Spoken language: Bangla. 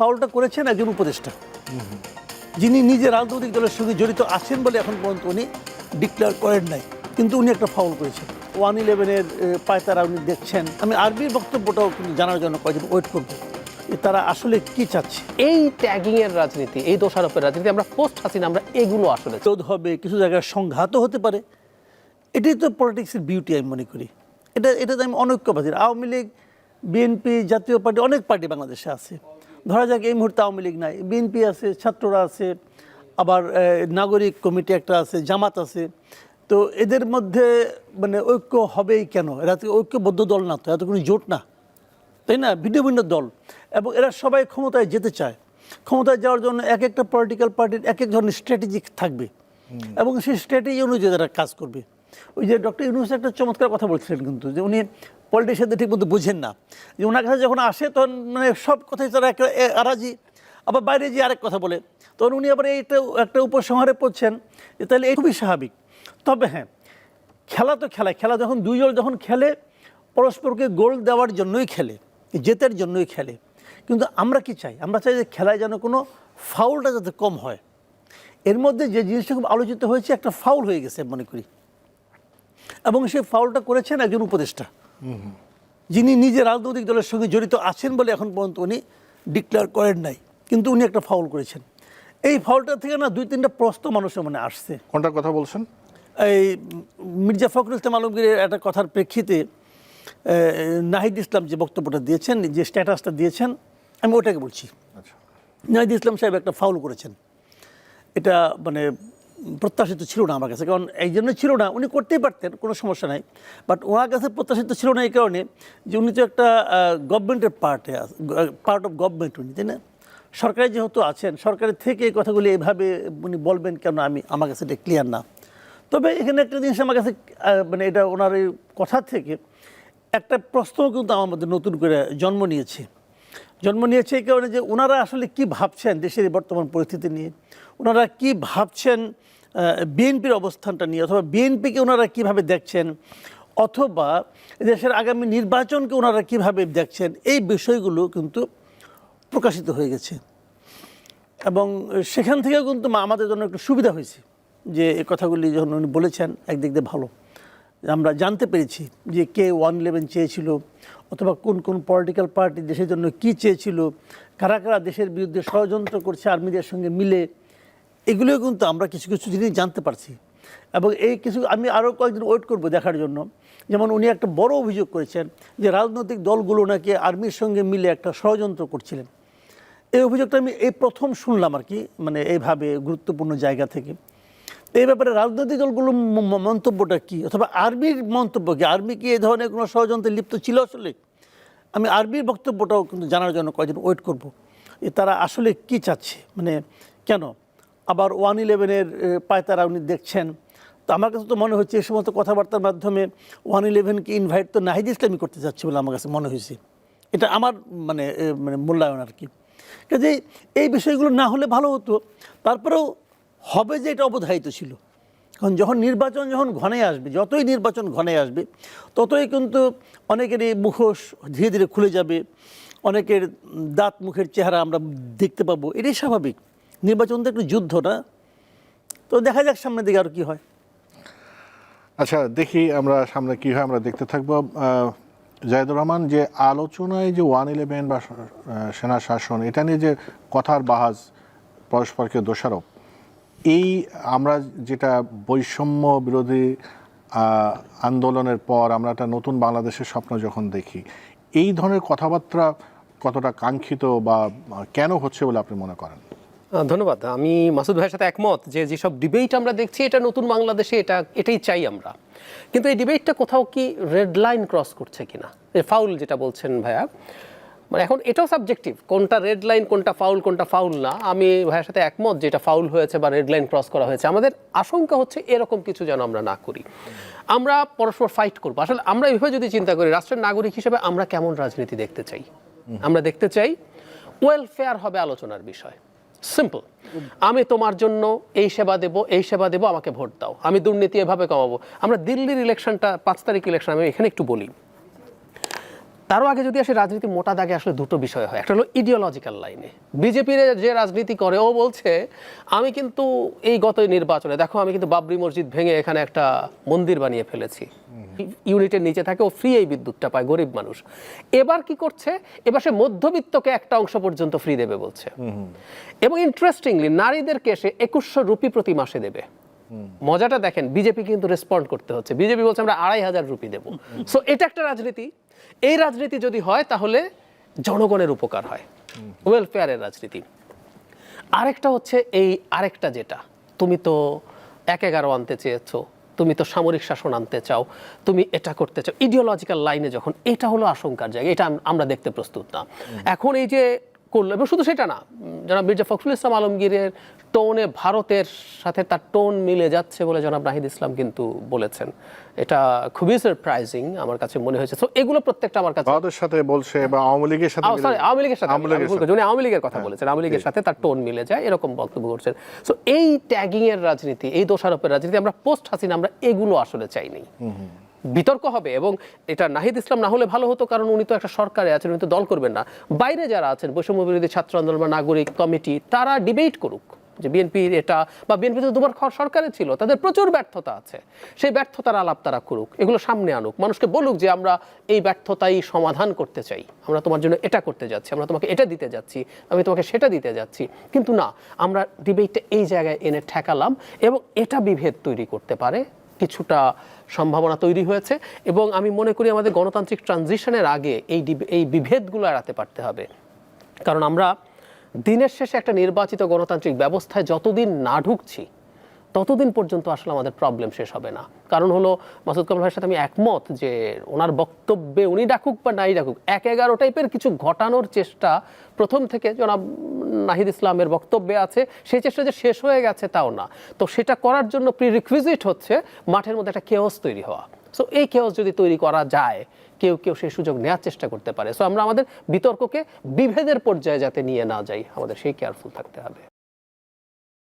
ফাউলটা করেছেন একজন উপদেষ্টা। যিনি নিজে রাজনৈতিক দলের সঙ্গে জড়িত আছেন বলে এখন পর্যন্ত উনি ডিক্লেয়ার করেন নাই। কিন্তু উনি একটা ফাউল করেছেন। ওয়ান ইলেভেনের পায়তারা উনি দেখছেন। আমি আরবির বক্তব্যটাও কিন্তু জানার জন্য কয়েকদিন ওয়েট করব। তারা আসলে কি চাচ্ছে? এই ট্যাগিং এর রাজনীতি এই দোষারোপের রাজনীতি আমরা পোস্ট হাসিনা আমরা এগুলো আসলে। রোধ হবে কিছু জায়গায় সংঘাতও হতে পারে। এটাই তো পলিটিক্সের বিউটি আমি মনে করি। এটা এটা তো আমি অনৈক্যবাদী। আওয়ামী লীগ বিএনপি জাতীয় পার্টি অনেক পার্টি বাংলাদেশে আছে। ধরা যাক এই মুহূর্তে আওয়ামী লীগ নাই। বিএনপি আছে ছাত্ররা আছে আবার নাগরিক কমিটি একটা আছে জামাত আছে। তো এদের মধ্যে মানে ঐক্য হবেই কেন? এরা তো ঐক্যবদ্ধ দল না তো এত কোনো জোট না। তাই না? ভিন্ন ভিন্ন দল। এবং এরা সবাই ক্ষমতায় যেতে চায়। ক্ষমতায় যাওয়ার জন্য এক একটা পলিটিক্যাল পার্টির এক এক ধরনের স্ট্র্যাটেজি থাকবে। এবং সেই স্ট্র্যাটেজি অনুযায়ী তারা কাজ করবে। ওই যে ডক্টর ইউনুস একটা চমৎকার কথা বলছিলেন কিন্তু যে উনি পলিটিশিয়ানদের ঠিক মতো বুঝেন না। যে ওনার কাছে যখন আসে, তখন মানে সব কথাই তারা আরাজি। আবার বাইরে যে আরেক কথা বলে। তখন উনি আবার এইটা, একটা উপসংহারে পড়ছেন যে তাহলে এই খুবই স্বাভাবিক। তবে হ্যাঁ খেলা তো খেলা খেলা যখন দুইজন যখন খেলে, পরস্পরকে গোল দেওয়ার জন্যই খেলে, জেতের জন্যই খেলে। কিন্তু আমরা কি চাই? আমরা চাই যে খেলায় যেন কোনো ফাউলটা যাতে কম হয়। এর মধ্যে যে জিনিসটা খুব আলোচিত হয়েছে, একটা ফাউল হয়ে গেছে মনে করি। এবং সেই ফাউলটা করেছেন একজন উপদেষ্টা। যিনি নিজে রাজনৈতিক দলের সঙ্গে জড়িত আছেন বলে এখন পর্যন্ত উনি ডিক্লেয়ার করেন নাই। কিন্তু উনি একটা ফাউল করেছেন। এই ফাউলটা থেকে না দুই তিনটা প্রশ্ন মানুষের মনে আসছে। কোনটার কথা বলছেন? এই মির্জা ফখরুল ইসলাম আলমগীরের একটা কথার প্রেক্ষিতে নাহিদ ইসলাম যে বক্তব্যটা দিয়েছেন যে স্ট্যাটাসটা দিয়েছেন আমি ওটাকে বলছি। আচ্ছা। নাহিদ ইসলাম সাহেব একটা ফাউল করেছেন। এটা মানে প্রত্যাশিত ছিল না আমার কাছে। কারণ এই জন্য ছিল না, উনি করতেই পারতেন, কোনো সমস্যা নাই। বাট ওনার কাছে প্রত্যাশিত ছিল না এই কারণে যে উনি তো একটা গভর্নমেন্টের পার্টে পার্ট অফ গভর্নমেন্ট উনি, তাই না? সরকারে যেহেতু আছেন, সরকারের থেকে এই কথাগুলি এইভাবে উনি বলবেন কেন আমি, আমার কাছে এটা ক্লিয়ার না। তবে এখানে একটা জিনিস আমার কাছে মানে এটা ওনার কথা থেকে একটা প্রশ্ন কিন্তু আমার মধ্যে নতুন করে জন্ম নিয়েছে। জন্ম নিয়েছে এই কারণে যে ওনারা আসলে কি ভাবছেন দেশের বর্তমান পরিস্থিতি নিয়ে? ওনারা কি ভাবছেন বিএনপির অবস্থানটা নিয়ে? অথবা বিএনপিকে ওনারা কীভাবে দেখছেন? অথবা দেশের আগামী নির্বাচনকে ওনারা কীভাবে দেখছেন? এই বিষয়গুলো কিন্তু প্রকাশিত হয়ে গেছে। এবং সেখান থেকেও কিন্তু আমাদের জন্য একটু সুবিধা হয়েছে যে এই কথাগুলি যখন উনি বলেছেন, একদিক দিয়ে ভালো। আমরা জানতে পেরেছি যে কে ওয়ান ইলেভেন চেয়েছিল অথবা কোন কোন পলিটিক্যাল পার্টি দেশের জন্য কি চেয়েছিল, কারা কারা দেশের বিরুদ্ধে ষড়যন্ত্র করছে, আর্মিদের সঙ্গে মিলে, এগুলোও কিন্তু আমরা কিছু কিছু জিনিস জানতে পারছি। এবং এই কিছু, আমি আরও কয়েকদিন ওয়েট করব দেখার জন্য। যেমন উনি একটা বড় অভিযোগ করেছেন যে রাজনৈতিক দলগুলো নাকি আর্মির সঙ্গে মিলে একটা ষড়যন্ত্র করছিলেন। এই অভিযোগটা আমি এই প্রথম শুনলাম আর কি মানে এইভাবে গুরুত্বপূর্ণ জায়গা থেকে। এই ব্যাপারে রাজনৈতিক দলগুলোর মন্তব্যটা কি? অথবা আর্মির মন্তব্য কি? আর্মি কি এই ধরনের কোনো ষড়যন্ত্রে লিপ্ত ছিল আসলে? আমি আর্মির বক্তব্যটাও কিন্তু জানার জন্য কয়েকদিন ওয়েট করব। তারা আসলে কি চাচ্ছে? মানে কেন? আবার ওয়ান ইলেভেনের পায়তারা উনি দেখছেন। তো আমার কাছে তো মনে হচ্ছে এই সমস্ত কথাবার্তার মাধ্যমে ওয়ান ইলেভেনকে ইনভাইট তো নাহিদ ইসলামী করতে চাচ্ছে বলে আমার কাছে মনে হয়েছে। এটা আমার মানে মানে মূল্যায়ন আর কি। কাজে এই বিষয়গুলো না হলে ভালো হতো। তারপরেও হবে যে এটা অবধারিত ছিল। কারণ যখন নির্বাচন যখন ঘনে আসবে যতই নির্বাচন ঘনে আসবে ততই কিন্তু অনেকেরই মুখোশ ধীরে ধীরে খুলে যাবে অনেকের দাঁত মুখের চেহারা আমরা দেখতে পাবো এটাই স্বাভাবিক। নির্বাচন তো একটু যুদ্ধ না? তো দেখা যাক সামনের দিকে আর কি হয়। আচ্ছা দেখি আমরা সামনে কি হয় আমরা দেখতে থাকব। আহ, জাহিদুর রহমান যে আলোচনায় যে ওয়ান ইলেভেন বা সেনা শাসন এটা নিয়ে যে কথার বাহাজ পরস্পরকে দোষারোপ এই আমরা যেটা বৈষম্য বিরোধী আন্দোলনের পর আমরা একটা নতুন বাংলাদেশের স্বপ্ন যখন দেখি, এই ধরনের কথাবার্তা কতটা কাঙ্ক্ষিত বা কেন হচ্ছে বলে আপনি মনে করেন? ধন্যবাদ। আমি মাসুদ ভাইয়ের সাথে একমত যে যেসব ডিবেট আমরা দেখছি, এটা নতুন বাংলাদেশে এটা, এটাই চাই আমরা। কিন্তু এই ডিবেটটা কোথাও কি রেড লাইন ক্রস করছে কিনা? ফাউল যেটা বলছেন ভাইয়া। মানে এখন এটাও সাবজেক্টিভ কোনটা রেড লাইন কোনটা ফাউল কোনটা ফাউল না। আমি ভাইয়ের সাথে একমত যেটা ফাউল হয়েছে বা রেড লাইন ক্রস করা হয়েছে। আমাদের আশঙ্কা হচ্ছে এরকম কিছু যেন আমরা না করি। আমরা পরস্পর ফাইট করব। আসলে আমরা এভাবে যদি চিন্তা করি রাষ্ট্রের নাগরিক হিসেবে আমরা কেমন রাজনীতি দেখতে চাই? আমরা দেখতে চাই ওয়েলফেয়ার হবে আলোচনার বিষয়। সিম্পল আমি তোমার জন্য এই সেবা দেব এই সেবা দেব আমাকে ভোট দাও। আমি দুর্নীতি এভাবে কমাবো। আমরা দিল্লির ইলেকশনটা পাঁচ তারিখ ইলেকশন আমি এখানে একটু বলি। তারও আগে যদি আসে রাজনীতি মোটা দাগে আসলে দুটো বিষয় হয়। একটা হলো ইডিওলজিক্যাল লাইনে বিজেপির যে রাজনীতি করে ও বলছে আমি কিন্তু এই গত নির্বাচনে দেখো আমি কিন্তু বাবরি মসজিদ ভেঙে এখানে একটা মন্দির বানিয়ে ফেলেছি। ইউনিটের নিচে থাকে ও ফ্রি এই বিদ্যুৎটা পায় গরিব মানুষ। এবার কি করছে? এবার সে মধ্যবিত্তকে একটা অংশ পর্যন্ত ফ্রি দেবে বলছে। এবং ইন্টারেস্টিংলি নারীদেরকে সে একুশশো রুপি প্রতি মাসে দেবে। মজাটা দেখেন বিজেপি কিন্তু রেসপন্ড করতে হচ্ছে। বিজেপি বলছে, আমরা আড়াই হাজার রুপি দেবো। সো এটা একটা রাজনীতি। এই রাজনীতি যদি হয়, তাহলে জনগণের উপকার হয়। ওয়েলফেয়ারের রাজনীতি। আরেকটা হচ্ছে এই আরেকটা যেটা। তুমি তো এক এগারো আনতে চেয়েছো, তুমি তো সামরিক শাসন আনতে চাও, তুমি এটা করতে চাও। ইডিওলজিক্যাল লাইনে যখন, এটা হলো আশঙ্কার জায়গা, এটা আমরা দেখতে প্রস্তুত না। এখন এই যে করল। এবং শুধু সেটা না জনাব মির্জা ফখরুল ইসলাম আলমগীরের টোনে ভারতের সাথে তার টোন মিলে যাচ্ছে বলে জনাব নাহিদ ইসলাম কিন্তু বলেছেন। এটা খুবই সারপ্রাইজিং আমার কাছে মনে হয়েছে। তো এগুলো প্রত্যেকটা আমার কাছে ভারতের সাথে বলছে বা আওয়ামী লীগের সাথে মিলে- আওয়ামী লীগের সাথে উনি আওয়ামী লীগের কথা বলেছেন। আওয়ামী লীগের সাথে তার টোন মিলে যায় এরকম বক্তব্য করছেন। সো এই ট্যাগিং এর রাজনীতি এই দোষারোপের রাজনীতি আমরা পোস্ট হাসিনা আমরা এগুলো আসলে চাইনি। বিতর্ক হবে এবং এটা নাহিদ ইসলাম না হলে ভালো হতো কারণ উনি তো একটা সরকারে আছেন, উনি তো দল করবেন না। বাইরে যারা আছেন, বৈষম্য বিরোধী ছাত্র আন্দোলন বা নাগরিক কমিটি, তারা ডিবেট করুক যে বিএনপির এটা বা বিএনপি তো দুবার সরকারে ছিল, তাদের প্রচুর ব্যর্থতা আছে। সেই ব্যর্থতার আলাপ তারা করুক, এগুলো সামনে আনুক। মানুষকে বলুক যে আমরা এই ব্যর্থতাই সমাধান করতে চাই। আমরা তোমার জন্য এটা করতে যাচ্ছি, আমরা তোমাকে এটা দিতে যাচ্ছি, আমি তোমাকে সেটা দিতে যাচ্ছি। কিন্তু না, আমরা ডিবেটটা এই জায়গায় এনে ঠেকালাম এবং এটা বিভেদ তৈরি করতে পারে। কিছুটা সম্ভাবনা তৈরি হয়েছে এবং আমি মনে করি আমাদের গণতান্ত্রিক ট্রানজিশনের আগে এই এই বিভেদগুলো এড়াতে পারতে হবে। কারণ আমরা দিনের শেষে একটা নির্বাচিত গণতান্ত্রিক ব্যবস্থায় যতদিন না ঢুকছি ততদিন পর্যন্ত আসলে আমাদের প্রবলেম শেষ হবে না। কারণ হলো মাসুদ কামাল ভাইয়ের সাথে আমি একমত যে ওনার বক্তব্যে উনি ডাকুক বা নাই ডাকুক, এক এগারো টাইপের কিছু ঘটানোর চেষ্টা প্রথম থেকে জনাব নাহিদ ইসলামের বক্তব্যে আছে, সেই চেষ্টা যে শেষ হয়ে গেছে তাও না। তো সেটা করার জন্য প্রি রিকুইজিট হচ্ছে মাঠের মধ্যে একটা কেওস তৈরি হওয়া। সো এই কেওস যদি তৈরি করা যায়, কেউ কেউ সেই সুযোগ নেওয়ার চেষ্টা করতে পারে। সো আমরা আমাদের বিতর্ককে বিভেদের পর্যায়ে যাতে নিয়ে না যাই, আমাদের সেই কেয়ারফুল থাকতে হবে।